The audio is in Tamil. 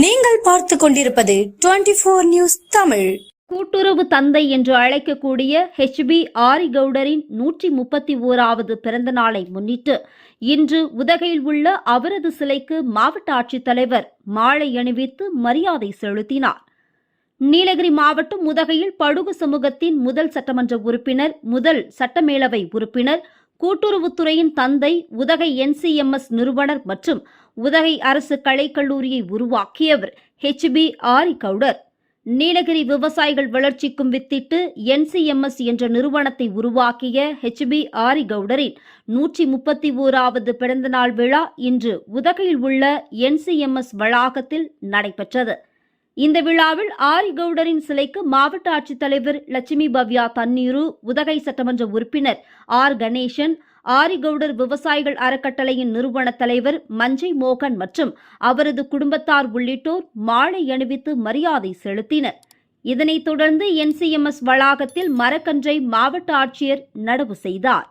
நீங்கள் பார்த்து கொண்டிருப்பது டுவெண்டி போர் நியூஸ் தமிழ். கூட்டுறவு தந்தை என்று அழைக்கக்கூடிய ஹெச்பி ஆரிகவுடரின் நூற்றி முப்பத்தி ஓராவது பிறந்த நாளை முன்னிட்டு இன்று உதகையில் உள்ள அவரது சிலைக்கு மாவட்ட ஆட்சித்தலைவர் மாலை அணிவித்து மரியாதை செலுத்தினார். நீலகிரி மாவட்டம் உதகையில் படுகு சமூகத்தின் முதல் சட்டமன்ற உறுப்பினர் முதல் சட்டமேலவை உறுப்பினர் கூட்டுறவுத்துறையின் தந்தை உதகை என்சிஎம்எஸ் நிறுவனர் மற்றும் உதகை அரசு கலைக்கல்லூரியை உருவாக்கியவர் ஹெச்பி ஆரி கவுடர் நீலகிரி விவசாயிகள் வளர்ச்சிக்கும் வித்திட்டு என்சிஎம்எஸ் என்ற நிறுவனத்தை உருவாக்கிய ஹெச்பி ஆரி கவுடரின் நூற்றி முப்பத்தி ஓராவது பிறந்தநாள் விழா இன்று உதகையில் உள்ள என்சிஎம்எஸ் வளாகத்தில் நடைபெற்றது. இந்த விழாவில் ஆரி கவுடரின் சிலைக்கு மாவட்ட ஆட்சித்தலைவர் லட்சுமி பவ்யா தண்ணீரு உதகை சட்டமன்ற உறுப்பினர் ஆர் கணேசன் ஆரிகவுடர் விவசாயிகள் அறக்கட்டளையின் நிறுவன தலைவர் மஞ்சை மோகன் மற்றும் அவரது குடும்பத்தார் உள்ளிட்டோர் மாலை அணிவித்து மரியாதை செலுத்தினர். இதனைத் தொடர்ந்து என்சிஎம்எஸ் வளாகத்தில் மரக்கன்றை மாவட்ட ஆட்சியர் நடவு செய்தார்.